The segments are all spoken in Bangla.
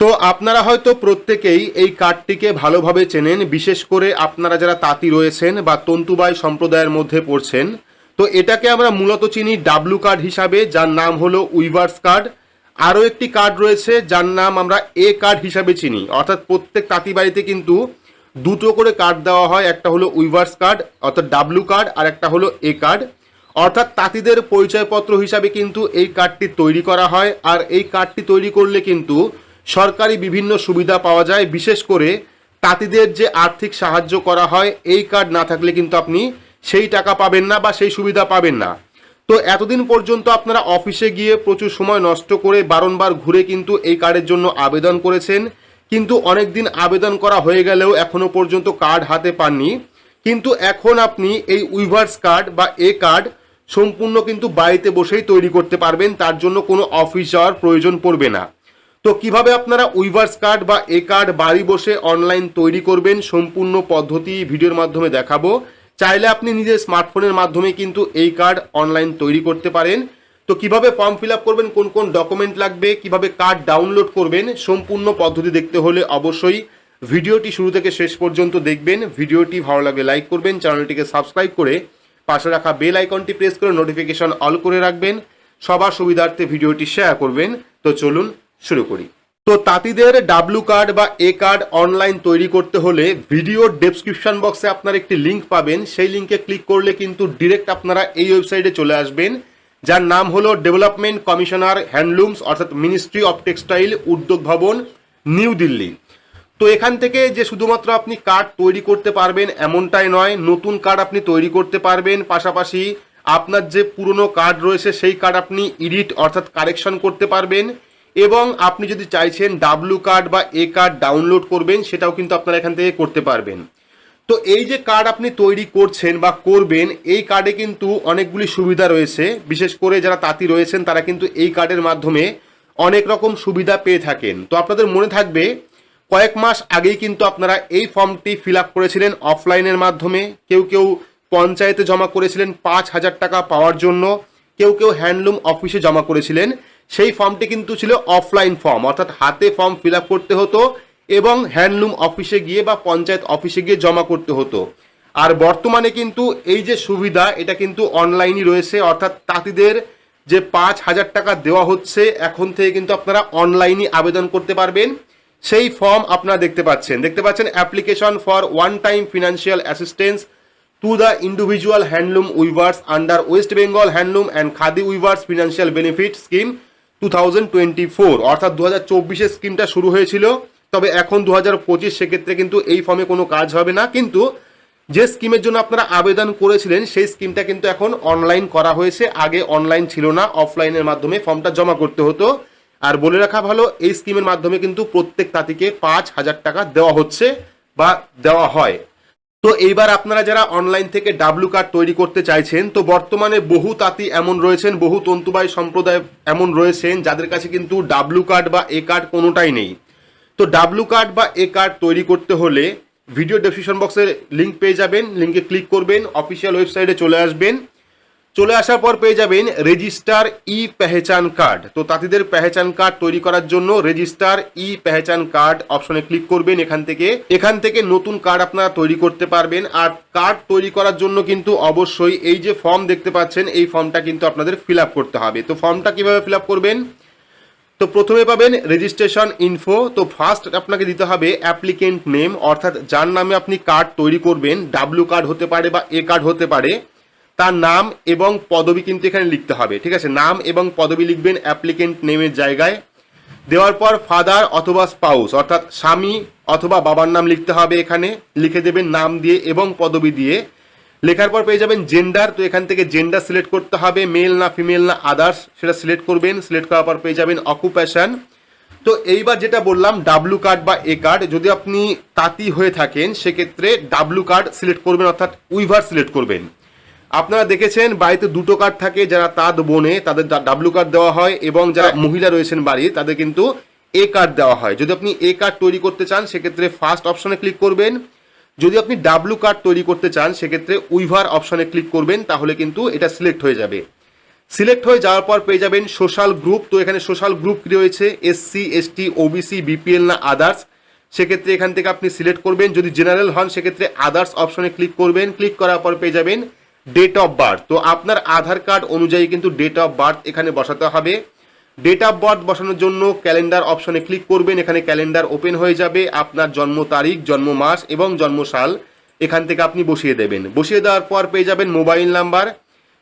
তো আপনারা হয়তো প্রত্যেকেই এই কার্ডটিকে ভালোভাবে চেনেন, বিশেষ করে আপনারা যারা তাঁতি রয়েছেন বা তন্তুবাই সম্প্রদায়ের মধ্যে পড়ছেন। তো এটাকে আমরা মূলত চিনি ডাব্লু কার্ড হিসাবে, যার নাম হলো উইভার্স কার্ড আরও একটি কার্ড রয়েছে, যার নাম আমরা এ কার্ড হিসাবে চিনি। অর্থাৎ প্রত্যেক তাঁতি বাড়িতে কিন্তু দুটো করে কার্ড দেওয়া হয়, একটা হলো উইভার্স কার্ড অর্থাৎ ডাব্লু কার্ড আর একটা হলো এ কার্ড অর্থাৎ তাঁতিদের পরিচয়পত্র হিসাবে কিন্তু এই কার্ডটি তৈরি করা হয়, আর এই কার্ডটি তৈরি করলে কিন্তু সরকারি বিভিন্ন সুবিধা পাওয়া যায়। বিশেষ করে তাঁতিদের যে আর্থিক সাহায্য করা হয়, এই কার্ড না থাকলে কিন্তু আপনি সেই টাকা পাবেন না বা সেই সুবিধা পাবেন না। তো এতদিন পর্যন্ত আপনারা অফিসে গিয়ে প্রচুর সময় নষ্ট করে বারংবার ঘুরে কিন্তু এই কার্ডের জন্য আবেদন করেছেন। কিন্তু অনেক দিন আবেদন করা হয়ে গেলেও এখনও পর্যন্ত কার্ড হাতে পাননি। কিন্তু এখন আপনি এই উইভার্স কার্ড বা এ কার্ড সম্পূর্ণ কিন্তু বাড়িতে বসেই তৈরি করতে পারবেন। তার জন্য কোনো অফিস যাওয়ার প্রয়োজন পড়বে না। তো কীভাবে আপনারা উইভার্স কার্ড বা এ কার্ড বাড়ি বসে অনলাইন তৈরি করবেন সম্পূর্ণ পদ্ধতি ভিডিওর মাধ্যমে দেখাবো। চাইলে আপনি নিজের স্মার্টফোনের মাধ্যমে কিন্তু এই কার্ড অনলাইন তৈরি করতে পারেন। তো কীভাবে ফর্ম ফিল করবেন, কোন কোন ডকুমেন্ট লাগবে, কীভাবে কার্ড ডাউনলোড করবেন, সম্পূর্ণ পদ্ধতি দেখতে হলে অবশ্যই ভিডিওটি শুরু থেকে শেষ পর্যন্ত দেখবেন। ভিডিওটি ভালো লাগলে লাইক করবেন, চ্যানেলটিকে সাবস্ক্রাইব করে পাশে রাখা বেল আইকনটি প্রেস করে নোটিফিকেশন অল করে রাখবেন। সবার সুবিধার্থে ভিডিওটি শেয়ার করবেন। তো চলুন শুরু করি। তো তাঁতিদের ডাব্লু কার্ড বা এ কার্ড অনলাইন তৈরি করতে হলে ভিডিওর ডেসক্রিপশন বক্সে আপনার একটি লিঙ্ক পাবেন। সেই লিঙ্কে ক্লিক করলে কিন্তু ডিরেক্ট আপনারা এই ওয়েবসাইটে চলে আসবেন। যার নাম হলো ডেভেলপমেন্ট কমিশনার হ্যান্ডলুমস অর্থাৎ মিনিস্ট্রি অফ টেক্সটাইল উদ্যোগ ভবন নিউ দিল্লি তো এখান থেকে যে শুধুমাত্র আপনি কার্ড তৈরি করতে পারবেন এমনটাই নয়, নতুন কার্ড আপনি তৈরি করতে পারবেন। পাশাপাশি আপনার যে পুরনো কার্ড রয়েছে, সেই কার্ড আপনি এডিট অর্থাৎ কারেকশন করতে পারবেন। এবং আপনি যদি চাইছেন ডাব্লু কার্ড বা এ কার্ড ডাউনলোড করবেন, সেটাও কিন্তু আপনারা এখান থেকে করতে পারবেন। তো এই যে কার্ড আপনি তৈরি করছেন বা করবেন, এই কার্ডে কিন্তু অনেকগুলি সুবিধা রয়েছে। বিশেষ করে যারা তাঁতি রয়েছেন, তারা কিন্তু এই কার্ডের মাধ্যমে অনেক রকম সুবিধা পেয়ে থাকেন। তো আপনাদের মনে থাকবে, কয়েক মাস আগেই কিন্তু আপনারা এই ফর্মটি ফিল আপ করেছিলেন অফলাইনের মাধ্যমে। কেউ কেউ পঞ্চায়েতে জমা করেছিলেন পাঁচ হাজার টাকা পাওয়ার জন্য। কেউ কেউ হ্যান্ডলুম অফিসে জমা করেছিলেন। সেই ফর্মটি কিন্তু ছিল অফলাইন ফর্ম, অর্থাৎ হাতে ফর্ম ফিল করতে হতো এবং হ্যান্ডলুম অফিসে গিয়ে বা পঞ্চায়েত অফিসে গিয়ে জমা করতে হতো। আর বর্তমানে কিন্তু এই যে সুবিধা, এটা কিন্তু অনলাইনই রয়েছে, অর্থাৎ তাঁতিদের যে পাঁচ হাজার টাকা দেওয়া হচ্ছে, এখন থেকে কিন্তু আপনারা অনলাইনই আবেদন করতে পারবেন। সেই ফর্ম আপনারা দেখতে পাচ্ছেন। দেখতে পাচ্ছেন application for one time financial assistance to the individual handloom weavers under West Bengal handloom and khadi weavers financial benefit scheme. Two thousand twenty four অর্থাৎ দু হাজার চব্বিশের স্কিমটা শুরু হয়েছিল। তবে এখন দু হাজার পঁচিশ সেক্ষেত্রে কিন্তু এই ফর্মে কোনো কাজ হবে না। কিন্তু যে স্কিমের জন্য আপনারা আবেদন করেছিলেন, সেই স্কিমটা কিন্তু এখন অনলাইন করা হয়েছে। আগে অনলাইন ছিল না অফলাইনের মাধ্যমে ফর্মটা জমা করতে হতো। আর বলে রাখা ভালো, এই স্কিমের মাধ্যমে কিন্তু প্রত্যেক তাঁতিকে পাঁচ হাজার টাকা দেওয়া হচ্ছে বা দেওয়া হয়। তো এইবার আপনারা যারা অনলাইন থেকে ডাব্লু কার্ড তৈরি করতে চাইছেন, তো বর্তমানে বহু তাঁতি এমন রয়েছেন, বহু তন্তুবাই সম্প্রদায় এমন রয়েছেন, যাদের কাছে কিন্তু ডাব্লু কার্ড বা এ কার্ড কোনোটাই নেই। তো ডাব্লু কার্ড বা এ কার্ড তৈরি করতে হলে ভিডিও ডেসক্রিপশন বক্সের লিঙ্ক পেয়ে যাবেন লিঙ্কে ক্লিক করবেন অফিসিয়াল ওয়েবসাইটে চলে আসবেন। চলে আসার পর পেয়ে যাবেন রেজিস্টার ই পেহেচান কার্ড। তো তাঁতিদের পেহেচান কার্ড তৈরি করার জন্য রেজিস্টার ই পেহেচান কার্ড অপশনে ক্লিক করবেন এখান থেকে। এখান থেকে নতুন কার্ড আপনারা তৈরি করতে পারবেন। আর কার্ড তৈরি করার জন্য কিন্তু অবশ্যই এই যে ফর্ম দেখতে পাচ্ছেন, এই ফর্মটা কিন্তু আপনাদের ফিল করতে হবে। তো ফর্মটা কীভাবে ফিল করবেন? তো প্রথমে পাবেন রেজিস্ট্রেশন ইনফো। তো ফার্স্ট আপনাকে দিতে হবে অ্যাপ্লিকেন্ট নেম, অর্থাৎ যার নামে আপনি কার্ড তৈরি করবেন। ডাব্লু কার্ড হতে পারে বা এ কার্ড হতে পারে। তার নাম এবং পদবি কিন্তু এখানে লিখতে হবে, ঠিক আছে? নাম এবং পদবি লিখবেন অ্যাপ্লিকেন্ট নেমের জায়গায়। দেওয়ার পর ফাদার অথবা স্পাউস অর্থাৎ স্বামী অথবা বাবার নাম লিখতে হবে এখানে। লিখে দেবেন নাম দিয়ে এবং পদবি দিয়ে। লেখার পর পেয়ে যাবেন জেন্ডার তো এখান থেকে জেন্ডার সিলেক্ট করতে হবে মেল না ফিমেল না আদার্স সেটা সিলেক্ট করবেন। সিলেক্ট করার পর পেয়ে যাবেন অকুপেশন তো এইবার যেটা বললাম ডাব্লু কার্ড বা এ কার্ড যদি আপনি তাঁতি হয়ে থাকেন, সেক্ষেত্রে ডাব্লু কার্ড সিলেক্ট করবেন, অর্থাৎ উইভার সিলেক্ট করবেন। আপনারা দেখেছেন বাড়িতে দুটো কার্ড থাকে যারা তাঁত বোনে তাদের ডাব্লু কার্ড দেওয়া হয় এবং যারা মহিলা রয়েছেন বাড়ির তাদের কিন্তু এ কার্ড দেওয়া হয়। যদি আপনি এ কার্ড তৈরি করতে চান সেক্ষেত্রে ফার্স্ট অপশনে ক্লিক করবেন। যদি আপনি ডাব্লু কার্ড তৈরি করতে চান সেক্ষেত্রে উইভার অপশনে ক্লিক করবেন তাহলে কিন্তু এটা সিলেক্ট হয়ে যাবে। সিলেক্ট হয়ে যাওয়ার পর পেয়ে যাবেন সোশ্যাল গ্রুপ তো এখানে সোশ্যাল গ্রুপ কি রয়েছে? এসসি এসটি ওবিসি বিপিএল না আদার্স সেক্ষেত্রে এখান থেকে আপনি সিলেক্ট করবেন। যদি জেনারেল হন সেক্ষেত্রে আদার্স অপশনে ক্লিক করবেন। ক্লিক করার পর পেয়ে যাবেন ডেট অফ বার্থ তো আপনার আধার কার্ড অনুযায়ী কিন্তু ডেট অফ বার্থ এখানে বসাতে হবে। ডেট অফ বার্থ বসানোর জন্য ক্যালেন্ডার অপশনে ক্লিক করবেন। এখানে ক্যালেন্ডার ওপেন হয়ে যাবে। আপনার জন্ম তারিখ, জন্ম মাস এবং জন্ম সাল এখান থেকে আপনি বসিয়ে দেবেন। বসিয়ে দেওয়ার পর পেয়ে যাবেন মোবাইল নাম্বার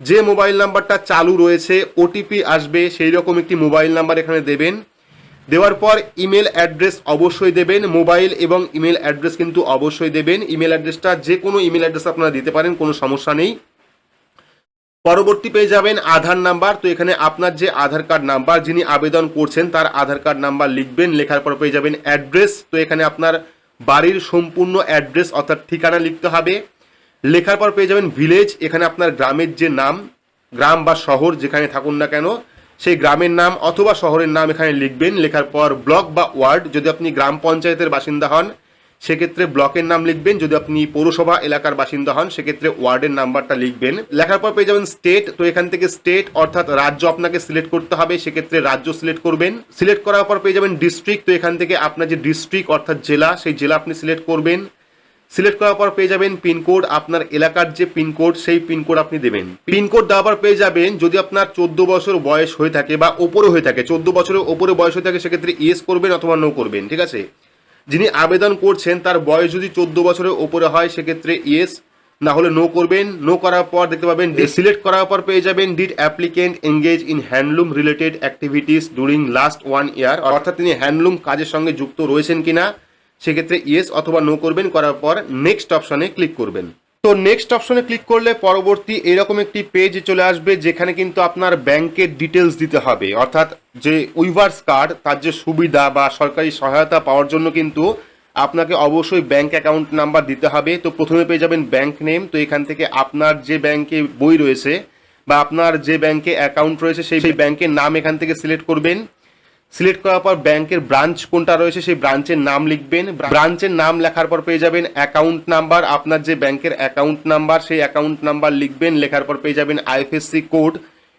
যে মোবাইল নাম্বারটা চালু রয়েছে ওটিপি আসবে, সেই রকম একটি মোবাইল নাম্বার এখানে দেবেন। দেওয়ার পর ইমেল অ্যাড্রেস অবশ্যই দেবেন, মোবাইল এবং ইমেল অ্যাড্রেস কিন্তু অবশ্যই দেবেন। ইমেল অ্যাড্রেসটা যে কোনো ইমেল অ্যাড্রেস আপনারা দিতে পারেন, কোনো সমস্যা নেই। পরবর্তী পেয়ে যাবেন আধার নাম্বার। তো এখানে আপনার যে আধার কার্ড নাম্বার, যিনি আবেদন করছেন, তার আধার কার্ড নাম্বার লিখবেন, লেখার পর পেয়ে যাবেন অ্যাড্রেস। তো এখানে আপনার বাড়ির সম্পূর্ণ অ্যাড্রেস অর্থাৎ ঠিকানা লিখতে হবে। লেখার পর পেয়ে যাবেন ভিলেজ। এখানে আপনার গ্রামের যে নাম, গ্রাম বা শহর যেখানে থাকুন না কেন সেই গ্রামের নাম অথবা শহরের নাম এখানে লিখবেন। লেখার পর ব্লক বা ওয়ার্ড, যদি আপনি গ্রাম পঞ্চায়েতের বাসিন্দা হন, সেক্ষেত্রে ব্লকের নাম লিখবেন। যদি আপনি পৌরসভা এলাকার বাসিন্দা হন, সেক্ষেত্রে ওয়ার্ডের নাম্বারটা লিখবেন। লেখার পর পেয়ে যাবেন স্টেট। তো এখান থেকে স্টেট অর্থাৎ রাজ্য আপনাকে সিলেক্ট করতে হবে। সেক্ষেত্রে রাজ্য সিলেক্ট করবেন। সিলেক্ট করার পর পেয়ে যাবেন ডিস্ট্রিক্ট। তো এখান থেকে আপনার যে ডিস্ট্রিক্ট অর্থাৎ জেলা, সেই জেলা আপনি সিলেক্ট করবেন। সিলেক্ট করার পর পেয়ে যাবেন পিনকোড আপনার এলাকার যে পিনকোড সেই পিনকোড আপনি দেবেন। পিনকোড দেওয়ার পর পেয়ে যাবেন যদি আপনার চোদ্দ বছর বয়স হয়ে থাকে বা ওপরে হয়ে থাকে চোদ্দ বছরের ওপরে বয়স হয়ে থাকে সেক্ষেত্রে ইয়েস করবেন অথবা নো করবেন ঠিক আছে? যিনি আবেদন করছেন তার বয়স যদি চোদ্দ বছরের ওপরে হয় সেক্ষেত্রে ইয়েস না হলে নো করবেন। নো করার পর দেখতে পাবেন সিলেক্ট করার পর পেয়ে যাবেন did applicant engage in handloom related activities during last one year অর্থাৎ তিনি হ্যান্ডলুম কাজের সঙ্গে যুক্ত রয়েছেন কিনা? সেক্ষেত্রে ইয়েস অথবা নো করবেন, করার পর নেক্সট অপশনে ক্লিক করবেন। তো নেক্সট অপশনে ক্লিক করলে পরবর্তী এরকম একটি পেজ চলে আসবে, যেখানে কিন্তু আপনার ব্যাংকের ডিটেলস দিতে হবে। অর্থাৎ যে উইভার্স কার্ড তার যে সুবিধা বা সরকারি সহায়তা পাওয়ার জন্য কিন্তু আপনাকে অবশ্যই ব্যাংক অ্যাকাউন্ট নাম্বার দিতে হবে। তো প্রথমে পেয়ে যাবেন ব্যাংক নেম তো এখান থেকে আপনার যে ব্যাংকে বই রয়েছে বা আপনার যে ব্যাংকে অ্যাকাউন্ট রয়েছে, সেই ব্যাংকের নাম এখান থেকে সিলেক্ট করবেন। সিলেক্ট করার পর ব্যাংকের ব্রাঞ্চ কোনটা রয়েছে সেই ব্রাঞ্চের নাম লিখবেন। ব্রাঞ্চের নাম লেখার পর পেয়ে যাবেন অ্যাকাউন্ট নাম্বার। আপনার যে ব্যাংকের অ্যাকাউন্ট নাম্বার, সেই অ্যাকাউন্ট নাম্বার লিখবেন। লেখার পর পেয়ে যাবেন আইএফএসসি কোড।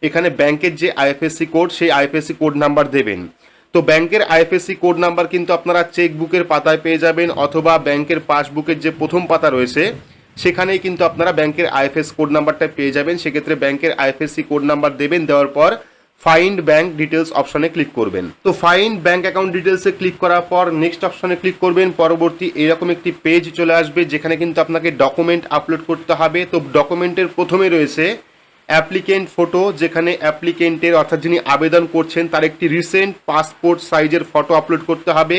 এখানে ব্যাংকের যে আইএফএসসি কোড, সেই আইএফএসসি কোড নাম্বার দেবেন। তো ব্যাংকের আইএফএসসি কোড নাম্বার কিন্তু আপনারা চেক বুকের পাতায় পেয়ে যাবেন অথবা ব্যাংকের পাসবুকের যে প্রথম পাতা রয়েছে, সেখানেই কিন্তু আপনারা ব্যাংকের আইএফএস কোড নাম্বারটা পেয়ে যাবেন। সেক্ষেত্রে ব্যাংকের আইএফএসসি কোড নাম্বার দেবেন। দেওয়ার পর ফাইন্ড ব্যাংক ডিটেলস অপশনে ক্লিক করবেন। তো ফাইন্ড ব্যাংক অ্যাকাউন্ট ডিটেলসে ক্লিক করার পর নেক্সট অপশনে ক্লিক করবেন। পরবর্তী এরকম একটি পেজ চলে আসবে, যেখানে কিন্তু আপনাকে ডকুমেন্ট আপলোড করতে হবে। তো ডকুমেন্টের প্রথমে রয়েছে অ্যাপ্লিকেন্ট ফটো যেখানে অ্যাপ্লিকেন্টের অর্থাৎ যিনি আবেদন করছেন, তার একটি রিসেন্ট পাসপোর্ট সাইজের ফটো আপলোড করতে হবে।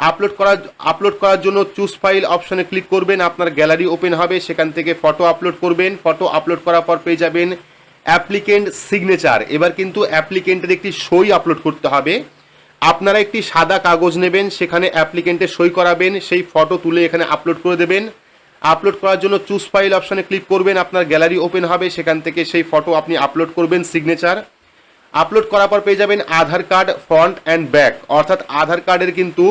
আপলোড করার আপলোড করার জন্য চুজ ফাইল অপশনে ক্লিক করবেন। আপনার গ্যালারি ওপেন হবে, সেখান থেকে ফটো আপলোড করবেন। ফটো আপলোড করার পর পেয়ে যাবেন অ্যাপ্লিকেন্ট সিগনেচার। এবার কিন্তু অ্যাপ্লিকেন্টের একটি সই আপলোড করতে হবে। আপনারা একটি সাদা কাগজ নেবেন, সেখানে অ্যাপ্লিকেন্টের সই করাবেন, সেই ফটো তুলে এখানে আপলোড করে দেবেন। আপলোড করার জন্য চুজ ফাইল অপশনে ক্লিক করবেন, আপনার গ্যালারি ওপেন হবে, সেখান থেকে সেই ফটো আপনি আপলোড করবেন সিগনেচার আপলোড করার পর পেয়ে যাবেন Aadhaar card front and back অর্থাৎ আধার কার্ডের কিন্তু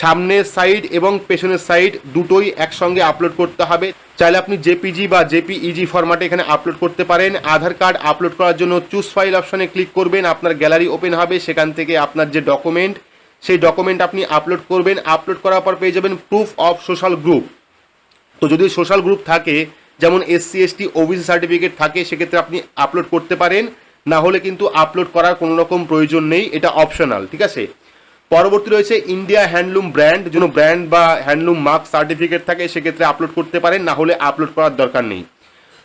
সামনের সাইড এবং পেছনের সাইড দুটোই একসঙ্গে আপলোড করতে হবে। চাইলে আপনি জেপিজি বা জেপিইজি ফরম্যাটে এখানে আপলোড করতে পারেন। আধার কার্ড আপলোড করার জন্য চুজ ফাইল অপশনে ক্লিক করবেন। আপনার গ্যালারি ওপেন হবে। সেখান থেকে আপনার যে ডকুমেন্ট সেই ডকুমেন্ট আপনি আপলোড করবেন। আপলোড করার পর পেয়ে যাবেন প্রুফ অফ সোশ্যাল গ্রুপ তো যদি সোশ্যাল গ্রুপ থাকে, যেমন এসসি এসটি ওবিসি সার্টিফিকেট থাকে, সেক্ষেত্রে আপনি আপলোড করতে পারেন। না হলে কিন্তু আপলোড করার কোনো রকম প্রয়োজন নেই। এটা অপশনাল ঠিক আছে? পরবর্তী রয়েছে ইন্ডিয়া হ্যান্ডলুম ব্র্যান্ড যেন ব্র্যান্ড বা হ্যান্ডলুম মার্ক সার্টিফিকেট থাকে, সেক্ষেত্রে আপলোড করতে পারেন, না হলে আপলোড করার দরকার নেই।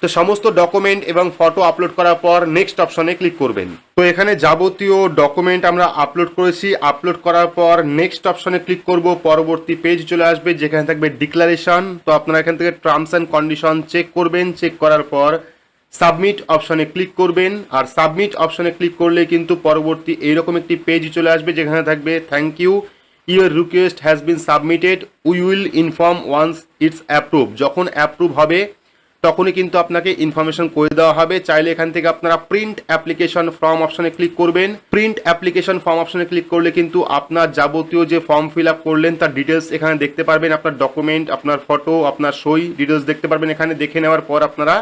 তো সমস্ত ডকুমেন্ট এবং ফটো আপলোড করার পর নেক্সট অপশনে ক্লিক করবেন। তো এখানে যাবতীয় ডকুমেন্ট আমরা আপলোড করেছি। আপলোড করার পর নেক্সট অপশনে ক্লিক করব। পরবর্তী পেজ চলে আসবে, যেখানে থাকবে ডিক্লারেশন তো আপনারা এখান থেকে টার্মস অ্যান্ড কন্ডিশন চেক করবেন। চেক করার পর সাবমিট অপশনে ক্লিক করবেন, আর সাবমিট অপশনে ক্লিক করলে কিন্তু পরবর্তী এইরকম একটি পেজ চলে আসবে যেখানে থাকবে thank you your request has been submitted we will inform once it's approve যখন অ্যাপ্রুভ হবে, তখনই কিন্তু আপনাকে ইনফরমেশন করে দেওয়া হবে। চাইলে এখান থেকে আপনারা প্রিন্ট অ্যাপ্লিকেশন ফর্ম অপশনে ক্লিক করবেন। প্রিন্ট অ্যাপ্লিকেশন ফর্ম অপশনে ক্লিক করলে কিন্তু আপনার যাবতীয় যে ফর্ম ফিল আপ করলেন, তার ডিটেলস এখানে দেখতে পারবেন। আপনার ডকুমেন্ট আপনার ফটো আপনার সই ডিটেলস দেখতে পারবেন। এখানে দেখে নেওয়ার পর আপনারা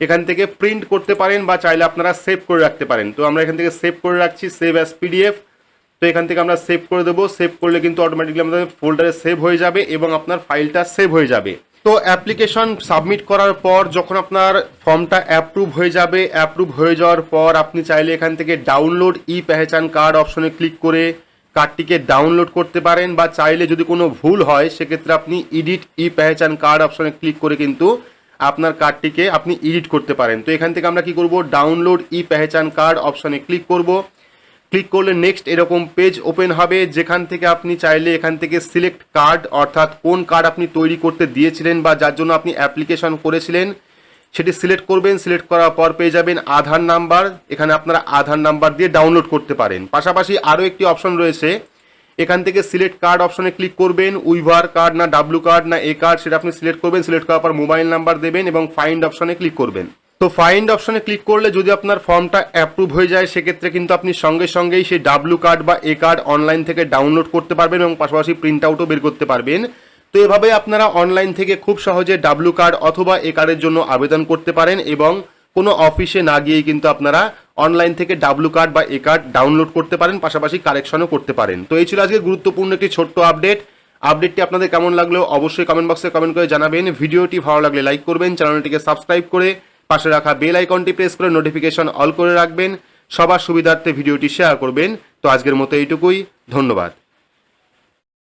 এখান থেকে প্রিন্ট করতে পারেন বা চাইলে আপনারা সেভ করে রাখতে পারেন। তো আমরা এখান থেকে সেভ করে রাখছি সেভ অ্যাজ পিডিএফ তো এখান থেকে আমরা সেভ করে দেবো। সেভ করলে কিন্তু অটোমেটিকলি আমাদের ফোল্ডারে সেভ হয়ে যাবে এবং আপনার ফাইলটা সেভ হয়ে যাবে। তো অ্যাপ্লিকেশন সাবমিট করার পর যখন আপনার ফর্মটা অ্যাপ্রুভ হয়ে যাবে অ্যাপ্রুভ হয়ে যাওয়ার পর আপনি চাইলে এখান থেকে ডাউনলোড ই পেহচান কার্ড অপশনে ক্লিক করে কার্ডটিকে ডাউনলোড করতে পারেন বা চাইলে যদি কোনো ভুল হয়, সেক্ষেত্রে আপনি এডিট ই পেহচান কার্ড অপশনে ক্লিক করে কিন্তু আপনার কার্ডটিকে আপনি এডিট করতে পারেন। তো এখান থেকে আমরা কি করব? ডাউনলোড ই পেহচান কার্ড অপশনে ক্লিক করব। ক্লিক করলে নেক্সট এরকম পেজ ওপেন হবে, যেখান থেকে আপনি চাইলে এখান থেকে সিলেক্ট কার্ড অর্থাৎ কোন কার্ড আপনি তৈরি করতে দিয়েছিলেন বা যার জন্য আপনি অ্যাপ্লিকেশন করেছিলেন, সেটি সিলেক্ট করবেন। সিলেক্ট করার পর পেয়ে যাবেন আধার নাম্বার এখানে আপনারা আধার নাম্বার দিয়ে ডাউনলোড করতে পারেন। পাশাপাশি আরও একটি অপশন রয়েছে এখান থেকে সিলেক্ট কার্ড অপশনে ক্লিক করবেন, উইভার কার্ড না ডাব্লু কার্ড না এ কার্ড সেটা আপনি সিলেক্ট করবেন সিলেক্ট করার পর মোবাইল নাম্বার দেবেন এবং ফাইন্ড অপশনে ক্লিক করবেন। তো ফাইন্ড অপশনে ক্লিক করলে যদি আপনার ফর্মটা অ্যাপ্রুভ হয়ে যায়, সেক্ষেত্রে কিন্তু আপনি সঙ্গে সঙ্গেই সেই ডাব্লু কার্ড বা এ কার্ড অনলাইন থেকে ডাউনলোড করতে পারবেন এবং পাশাপাশি প্রিন্ট আউটও বের করতে পারবেন। তো এভাবে আপনারা অনলাইন থেকে খুব সহজে ডাব্লু কার্ড অথবা এ কার্ডের জন্য আবেদন করতে পারেন এবং কোনো অফিসে না গিয়েই কিন্তু আপনারা অনলাইন থেকে ডাব্লু কার্ড বা এ কার্ড ডাউনলোড করতে পারেন, পাশাপাশি কারেকশনও করতে পারেন। তো এই ছিল আজকে গুরুত্বপূর্ণ একটি ছোট্ট আপডেট আপডেটটি আপনাদের কেমন লাগল অবশ্যই কমেন্ট বক্সে কমেন্ট করে জানাবেন। ভিডিওটি ভালো লাগলে লাইক করবেন চ্যানেলটিকে সাবস্ক্রাইব করে পাশে রাখা বেল আইকনটি প্রেস করে নোটিফিকেশন অল করে রাখবেন। সবার সুবিধার্থে ভিডিওটি শেয়ার করবেন। তো আজকের মতো এইটুকুই, ধন্যবাদ।